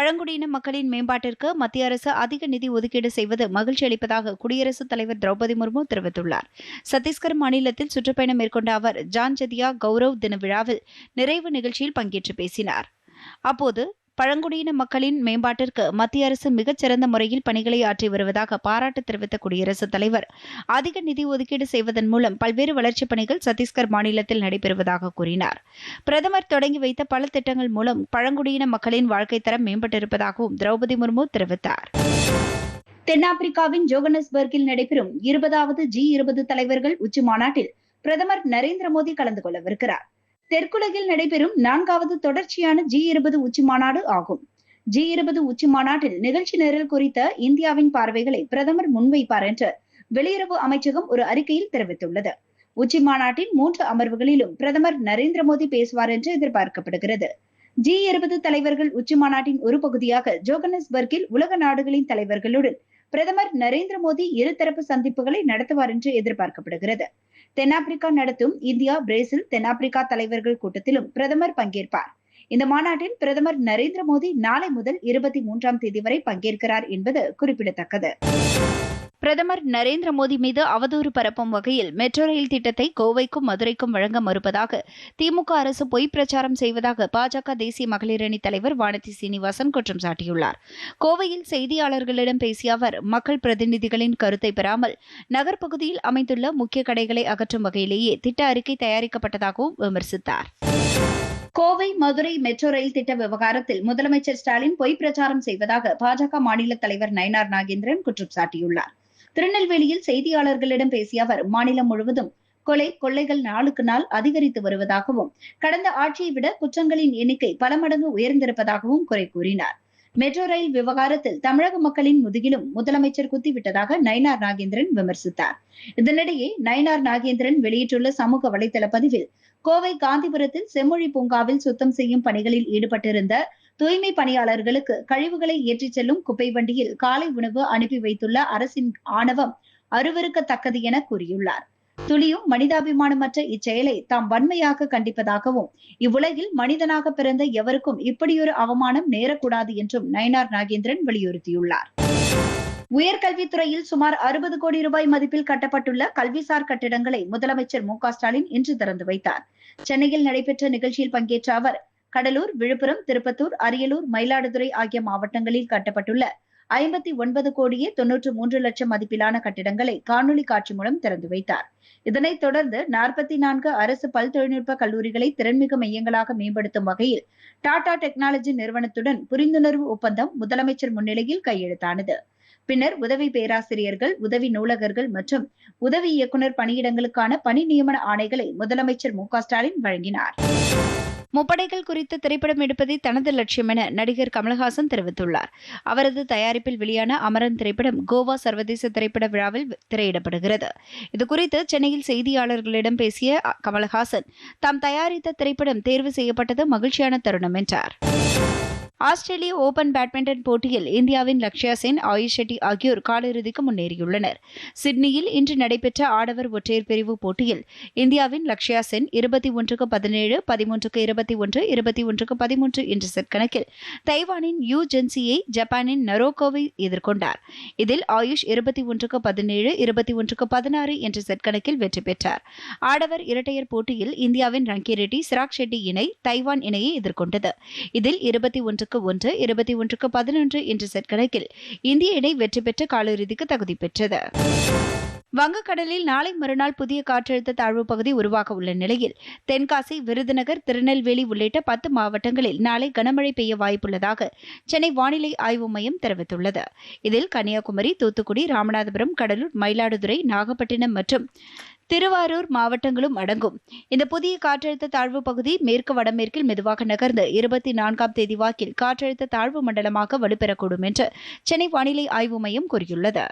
பழங்குடியின மக்களின் மேம்பாட்டிற்கு மத்திய அரசு அதிக நிதி ஒதுக்கீடு செய்வது மகிழ்ச்சி அளிப்பதாக குடியரசுத் தலைவர் திரௌபதி முர்மு தெரிவித்துள்ளார். சத்தீஸ்கர் மாநிலத்தில் சுற்றுப்பயணம் மேற்கொண்ட அவர் ஜான்ஜதியா கௌரவ் தின விழாவில் நிறைவு நிகழ்ச்சியில் பங்கேற்று பேசினார். அப்போது பழங்குடியின மக்களின் மேம்பாட்டிற்கு மத்திய அரசு மிகச்சிறந்த முறையில் பணிகளை ஆற்றி வருவதாக பாராட்டு தெரிவித்த குடியரசுத் தலைவர். அதிக நிதி ஒதுக்கீடு செய்வதன் மூலம் பல்வேறு வளர்ச்சிப் பணிகள் சத்தீஸ்கர் மாநிலத்தில் நடைபெறுவதாக கூறினார். பிரதமர் தொடங்கி வைத்த பல திட்டங்கள் மூலம் பழங்குடியின மக்களின் வாழ்க்கை தரம் மேம்பட்டிருப்பதாகவும் திரௌபதி முர்மு தெரிவித்தார். தென்னாப்பிரிக்காவின் ஜோகனஸ்பர்கில் நடைபெறும் இருபதாவது ஜி இருபது தலைவர்கள் உச்சி மாநாட்டில் பிரதமர் நரேந்திர மோடி கலந்து கொள்ளவிருக்கிறார். தெற்குலகில் நடைபெறும் நான்காவது தொடர்ச்சியான ஜி இருபது உச்சி மாநாடு ஆகும். ஜி இருபது உச்சி மாநாட்டில் நிகழ்ச்சி நிரல் குறித்த இந்தியாவின் பார்வைகளை பிரதமர் முன்வைப்பார் என்று வெளியுறவு அமைச்சகம் ஒரு அறிக்கையில் தெரிவித்துள்ளது. உச்சி மாநாட்டின் மூன்று அமர்வுகளிலும் பிரதமர் நரேந்திர மோடி பேசுவார் என்று எதிர்பார்க்கப்படுகிறது. ஜி இருபது தலைவர்கள் உச்சி மாநாட்டின் ஒரு பகுதியாக ஜோகனஸ்பர்கில் உலக நாடுகளின் தலைவர்களுடன் பிரதமர் நரேந்திர மோடி இருதரப்பு சந்திப்புகளை நடத்துவார் என்று எதிர்பார்க்கப்படுகிறது. தென்னாப்பிரிக்கா நடத்தும் இந்தியா பிரேசில் தென்னாப்பிரிக்கா தலைவர்கள் கூட்டத்திலும் பிரதமர் பங்கேற்பார். இந்த மாநாட்டில் பிரதமர் நரேந்திர மோடி நாளை முதல் இருபத்தி மூன்றாம் தேதி வரை பங்கேற்கிறார் என்பது குறிப்பிடத்தக்கது. பிரதமர் நரேந்திர மோடி மீது அவதூறு பரப்பும் வகையில் மெட்ரோ ரயில் திட்டத்தை கோவைக்கும் மதுரைக்கும் வழங்க மறுப்பதாக திமுக அரசு பொய் பிரச்சாரம் செய்வதாக பாஜக தேசிய மகளிர் அணி தலைவர் வானதி சீனிவாசன் குற்றம் சாட்டியுள்ளார். கோவையில் செய்தியாளர்களிடம் பேசிய அவர் மக்கள் பிரதிநிதிகளின் கருத்தை பெறாமல் நகர்ப்பகுதியில் அமைந்துள்ள முக்கிய கடைகளை அகற்றும் வகையிலேயே திட்ட அறிக்கை தயாரிக்கப்பட்டதாகவும் விமர்சித்தார். கோவை மதுரை மெட்ரோ ரயில் திட்ட விவகாரத்தில் முதலமைச்சர் ஸ்டாலின் பொய் பிரச்சாரம் செய்வதாக பாஜக மாநில தலைவர் நயனார் நாகேந்திரன் குற்றம் சாட்டியுள்ளார். திருநெல்வேலியில் செய்தியாளர்களிடம் பேசிய அவர் மாநிலம் முழுவதும் கொலை கொள்ளைகள் நாளுக்கு நாள் அதிகரித்து வருவதாகவும் கடந்த ஆட்சியை விட குற்றங்களின் எண்ணிக்கை பல மடங்கு உயர்ந்திருப்பதாகவும் குறை கூறினார். மெட்ரோ ரயில் விவகாரத்தில் தமிழக மக்களின் முதுகிலும் முதலமைச்சர் குத்திவிட்டதாக நயினார் நாகேந்திரன் விமர்சித்தார். இதனிடையே நயினார் நாகேந்திரன் வெளியிட்டுள்ள சமூக வலைதள பதிவில் கோவை காந்திபுரத்தில் செம்மொழி பூங்காவில் சுத்தம் செய்யும் பணிகளில் ஈடுபட்டிருந்த தூய்மை பணியாளர்களுக்கு கழிவுகளை ஏற்றிச் செல்லும் குப்பை வண்டியில் காலை உணவு அனுப்பி வைத்துள்ள அரசின் ஆணவம் அருவருக்கத்தக்கது என கூறியுள்ளார். துளியும் மனிதாபிமானமற்ற இச்செயலை தாம் வன்மையாக கண்டிப்பதாகவும் இவ்வுலகில் மனிதனாக பிறந்த எவருக்கும் இப்படியொரு அவமானம் நேரக்கூடாது என்றும் நயனார் நாகேந்திரன் வலியுறுத்தியுள்ளார். உயர்கல்வித்துறையில் சுமார் அறுபது கோடி ரூபாய் மதிப்பில் கட்டப்பட்டுள்ள கல்விசார் கட்டிடங்களை முதலமைச்சர் மு ஸ்டாலின் இன்று திறந்து வைத்தார். சென்னையில் நடைபெற்ற நிகழ்ச்சியில் பங்கேற்ற அவர் கடலூர் விழுப்புரம் திருப்பத்தூர் அரியலூர் மயிலாடுதுறை ஆகிய மாவட்டங்களில் கட்டப்பட்டுள்ள ஐம்பத்தி ஒன்பது கோடியே தொன்னூற்று மூன்று லட்சம் மதிப்பிலான கட்டிடங்களை காணொலி காட்சி மூலம் திறந்து வைத்தார். இதனைத் தொடர்ந்து நாற்பத்தி நான்கு அரசு பல் தொழில்நுட்ப கல்லூரிகளை திறன்மிகு மையங்களாக மேம்படுத்தும் வகையில் டாடா டெக்னாலஜி நிறுவனத்துடன் புரிந்துணர்வு ஒப்பந்தம் முதலமைச்சர் முன்னிலையில் கையெழுத்தானது. பின்னர் உதவி பேராசிரியர்கள் உதவி நூலகர்கள் மற்றும் உதவி இயக்குநர் பணியிடங்களுக்கான பணி நியமன ஆணைகளை முதலமைச்சர் மு ஸ்டாலின் வழங்கினார். முப்படைகள் குறித்து திரைப்படம் எடுப்பதே தனது லட்சியம் என நடிகர் கமல்ஹாசன் தெரிவித்துள்ளார். அவரது தயாரிப்பில் வெளியான அமரன் திரைப்படம் கோவா சர்வதேச திரைப்பட விழாவில் திரையிடப்படுகிறது. இதுகுறித்து சென்னையில் செய்தியாளர்களிடம் பேசிய கமல்ஹாசன் தாம் தயாரித்த திரைப்படம் தேர்வு செய்யப்பட்டது மகிழ்ச்சியான தருணம் என்றார். ஆஸ்திரேலிய ஓபன் பேட்மிண்டன் போட்டியில் இந்தியாவின் லக்ஷயா சென் ஆயுஷ் ஷெட்டி ஆகியோர் காலிறுதிக்கு முன்னேறியுள்ளனர். சிட்னியில் இன்று நடைபெற்ற ஆடவர் ஒற்றையர் பிரிவு போட்டியில் இந்தியாவின் லக்ஷயா சென் இருபத்தி ஒன்றுக்கு பதினேழு பதிமூன்றுக்கு இருபத்தி ஒன்று இருபத்தி ஒன்றுக்கு பதிமூன்று என்ற செட் கணக்கில் தைவானின் யூ ஜென்சியை ஜப்பானின் நரோகோவை எதிர்கொண்டார். இதில் ஆயுஷ் இருபத்தி ஒன்றுக்கு பதினேழு இருபத்தி ஒன்றுக்கு பதினாறு என்ற செட் கணக்கில் வெற்றி பெற்றார். ஆடவர் இரட்டையர் போட்டியில் இந்தியாவின் ரங்கி ரெட்டி சிராக் ஷெட்டி இணை தைவான் இணையை எதிர்கொண்டது. இதில் இருபத்தி ஒன்று ஒன்று இருபத்தி ஒன்றுக்கு பதினொன்று என்ற செட் கணக்கில் இந்திய இணை வெற்றி பெற்று காலிறுதிக்கு தகுதி பெற்றது. வங்கக்கடலில் நாளை மறுநாள் புதிய காற்றழுத்த தாழ்வு பகுதி உருவாக உள்ள நிலையில் தென்காசி விருதுநகர் திருநெல்வேலி உள்ளிட்ட பத்து மாவட்டங்களில் நாளை கனமழை பெய்ய வாய்ப்புள்ளதாக சென்னை வானிலை ஆய்வு மையம் தெரிவித்துள்ளது. இதில் கன்னியாகுமரி தூத்துக்குடி ராமநாதபுரம் கடலூர் மயிலாடுதுறை நாகப்பட்டினம் மற்றும் திருவாரூர் மாவட்டங்களும் அடங்கும். இந்த புதிய காற்றழுத்த தாழ்வு பகுதி மேற்கு வடமேற்கில் மெதுவாக நகர்ந்து இருபத்தி நான்காம் தேதி வாக்கில் காற்றழுத்த தாழ்வு மண்டலமாக வலுப்பெறக்கூடும் என்று சென்னை வானிலை ஆய்வு மையம் கூறியுள்ளது.